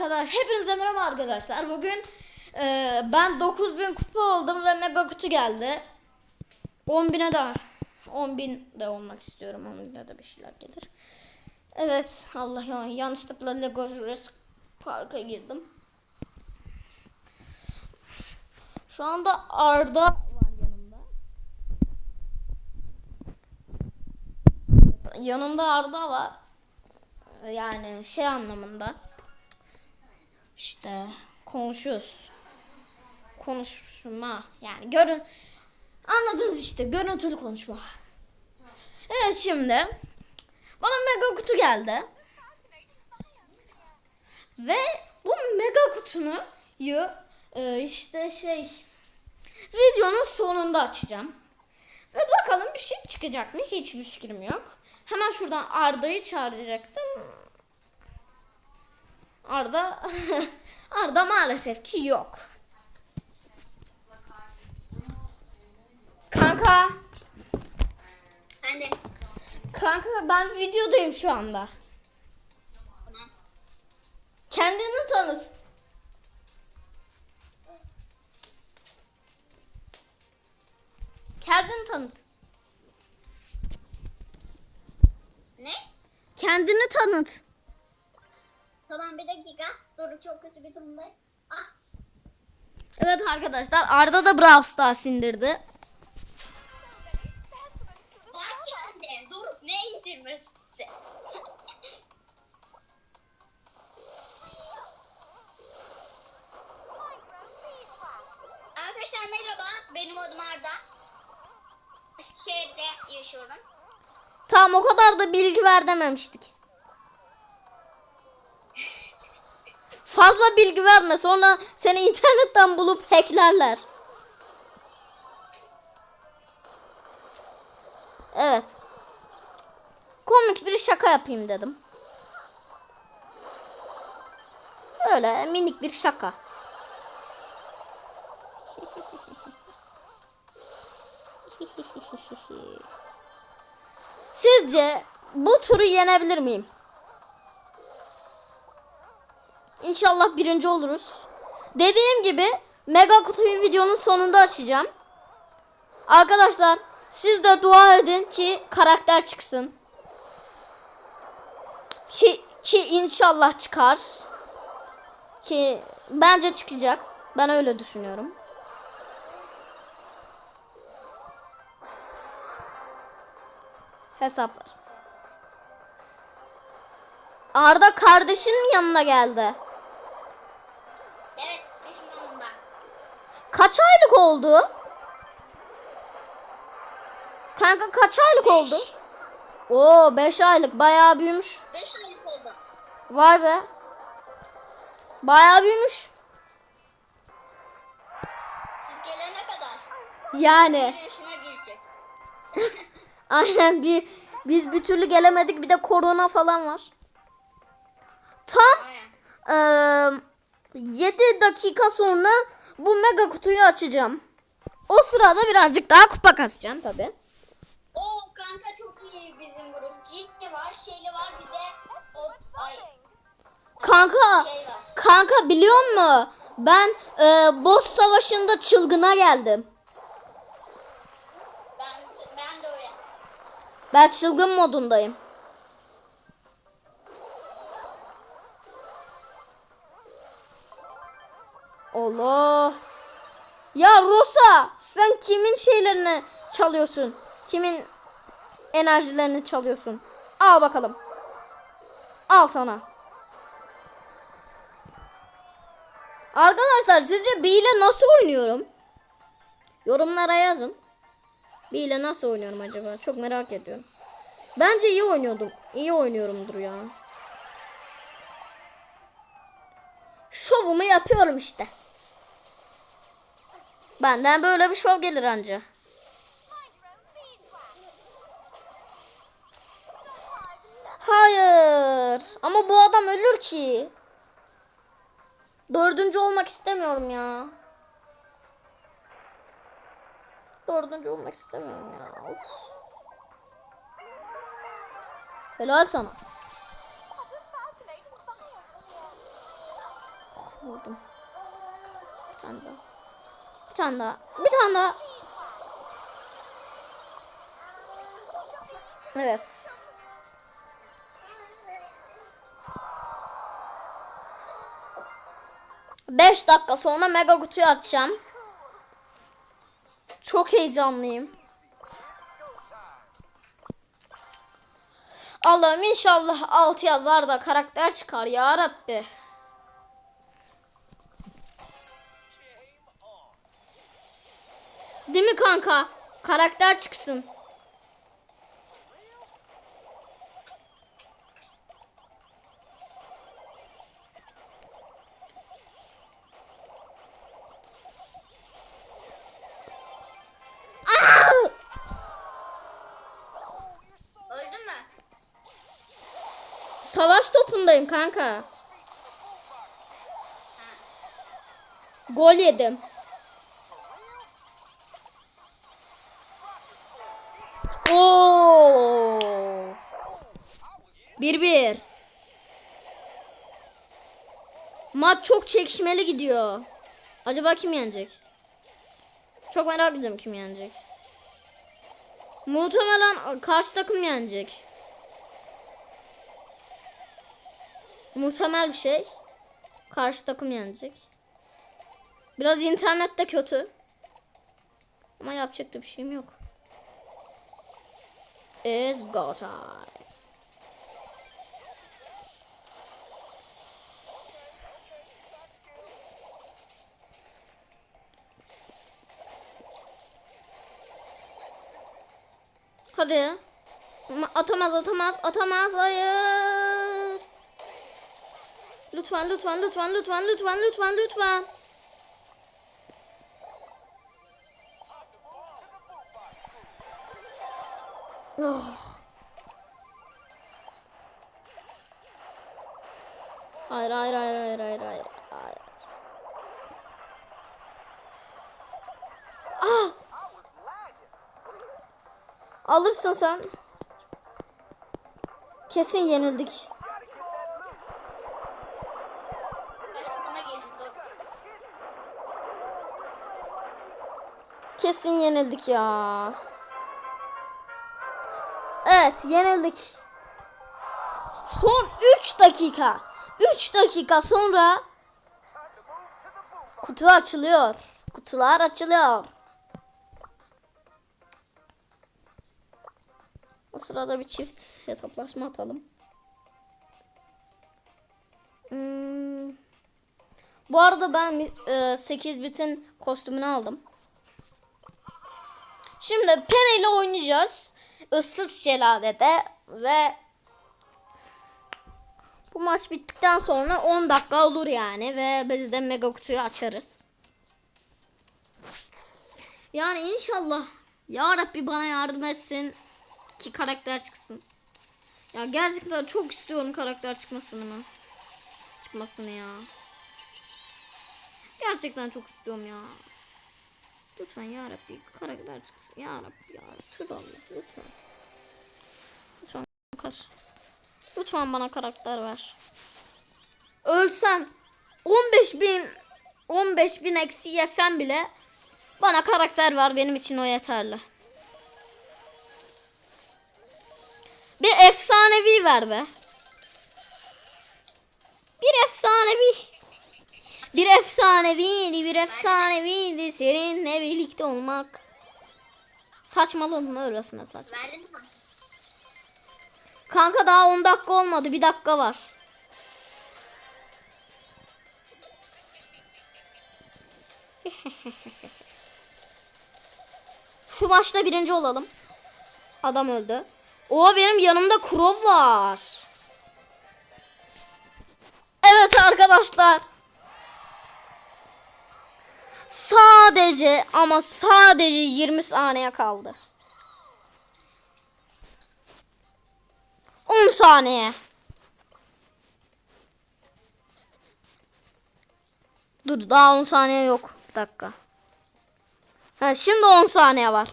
arkadaşlar. Hepinize merhaba arkadaşlar. Bugün e, ben 9000 kupa oldum ve mega kutu geldi. 10.000'e daha 10.000 de olmak istiyorum. 10.000'de de bir şeyler gelir. Evet Allah ya yanlışlıkla Lego Jurassic Park'a girdim. Şu anda Arda var yanımda. Yanımda Arda var. Yani şey anlamında. İşte konuşuyoruz. Konuşma yani görün anladınız işte görüntülü konuşma. Evet şimdi bana mega kutu geldi. Ve bu mega kutunu e, işte şey videonun sonunda açacağım. Ve bakalım bir şey çıkacak mı? Hiçbir fikrim yok. Hemen şuradan Arda'yı çağıracaktım. Arda Arda maalesef ki yok. Kanka, Anne. kanka ben videodayım şu anda. Kendini tanıt. Kendini tanıt. Ne? Kendini tanıt. Tamam bir dakika. Dur çok kötü bir durumdayım. Ah. Evet arkadaşlar Arda da Brawl Stars indirdi. Bak anne. Dur ne indirmesi? Arkadaşlar merhaba. Benim adım Arda. Şehirde yaşıyorum. Tamam o kadar da bilgi ver dememiştik. Fazla bilgi verme sonra seni internetten bulup hacklerler. Evet. Komik bir şaka yapayım dedim. Öyle minik bir şaka. Sizce bu turu yenebilir miyim? İnşallah birinci oluruz. Dediğim gibi mega kutuyu videonun sonunda açacağım. Arkadaşlar siz de dua edin ki karakter çıksın. Ki, ki inşallah çıkar. Ki bence çıkacak. Ben öyle düşünüyorum. Hesaplar. Arda kardeşin mi yanına geldi? Kaç aylık oldu? Kanka kaç aylık oldu? Oo 5 aylık bayağı büyümüş. Beş aylık oldu. Vay be. Bayağı büyümüş. Siz gelene kadar. Yani. Bir yaşına girecek. Aynen bir biz bir türlü gelemedik bir de korona falan var. Tam Aynen. eee 7 dakika sonra bu mega kutuyu açacağım. O sırada birazcık daha kupa kasacağım tabi. Oo kanka çok iyi bizim grup. Ciddi var, şeyli var bir de o ay Kanka şey var. Kanka biliyor musun? Ben e, boss savaşında çılgına geldim. Ben ben de öyle. Ben çılgın modundayım. Allah. Ya Rosa sen kimin şeylerini çalıyorsun? Kimin enerjilerini çalıyorsun? Al bakalım. Al sana. Arkadaşlar sizce B ile nasıl oynuyorum? Yorumlara yazın. B ile nasıl oynuyorum acaba? Çok merak ediyorum. Bence iyi oynuyordum. İyi oynuyorumdur ya. Şovumu yapıyorum işte. Benden böyle bir şov gelir anca. Hayır. Ama bu adam ölür ki. Dördüncü olmak istemiyorum ya. Dördüncü olmak istemiyorum ya. Of. Helal sana. Vurdum. Tane daha. Bir tane daha. Bir tane daha. Evet. Beş dakika sonra mega kutuyu açacağım. Çok heyecanlıyım. Allah'ım inşallah altı yazar da karakter çıkar ya Rabbi. Değil mi kanka? Karakter çıksın. Savaş topundayım kanka. Gol yedim. Bir bir. Maç çok çekişmeli gidiyor. Acaba kim yenecek? Çok merak ediyorum kim yenecek. Muhtemelen karşı takım yenecek. Muhtemel bir şey. Karşı takım yenecek. Biraz internette kötü. Ama yapacak da bir şeyim yok. Is go time. Hadi. Ama Atamaz atamaz atamaz hayır. Lütfen lütfen lütfen lütfen lütfen lütfen lütfen. Oh. Hayır hayır hayır hayır hayır hayır. hayır. Ah! Alırsın sen. Kesin yenildik. Kesin yenildik ya. Evet yenildik. Son 3 dakika. 3 dakika sonra kutu açılıyor. Kutular açılıyor. Sırada bir çift hesaplaşma atalım. Hmm. Bu arada ben e, 8 bitin kostümünü aldım. Şimdi Pene ile oynayacağız. Issız şelalede ve bu maç bittikten sonra 10 dakika olur yani ve biz de mega kutuyu açarız. Yani inşallah ya Rabbi bana yardım etsin ki karakter çıksın. Ya gerçekten çok istiyorum karakter çıkmasını mı? Çıkmasını ya. Gerçekten çok istiyorum ya. Lütfen ya Rabbi karakter çıksın. Ya Rabbi ya Resulallah lütfen. Lütfen kar. Lütfen bana karakter ver. Ölsem 15 bin 15 bin eksi yesem bile bana karakter ver benim için o yeterli. Bir efsanevi ver be. Bir efsanevi. Bir efsaneviydi, bir efsaneviydi seninle birlikte olmak. Saçmalığın öylesine saçma. Verdin mi? Kanka daha 10 dakika olmadı. Bir dakika var. Şu maçta birinci olalım. Adam öldü. O benim yanımda Krov var. Evet arkadaşlar. Sadece ama sadece 20 saniye kaldı. 10 saniye. Dur daha 10 saniye yok. Bir dakika. Ha, şimdi 10 saniye var.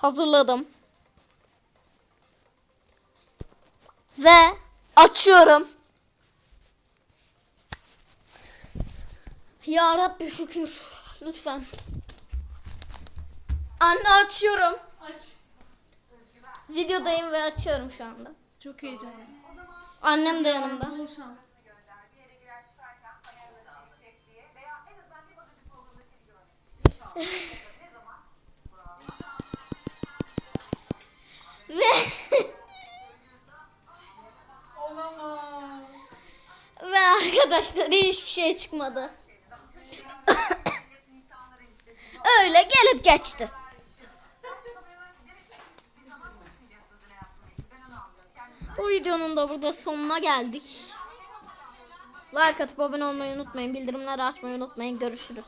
Hazırladım. Ve açıyorum. Ya Rabbi şükür. Lütfen. Anne açıyorum. Aç. Videodayım ve açıyorum şu anda. Çok heyecanlı. Annem de yanımda. Bol şans. Ve Olamaz. ve arkadaşlar hiçbir şey çıkmadı. Öyle gelip geçti. Bu videonun da burada sonuna geldik. Like atıp abone olmayı unutmayın. Bildirimleri açmayı unutmayın. Görüşürüz.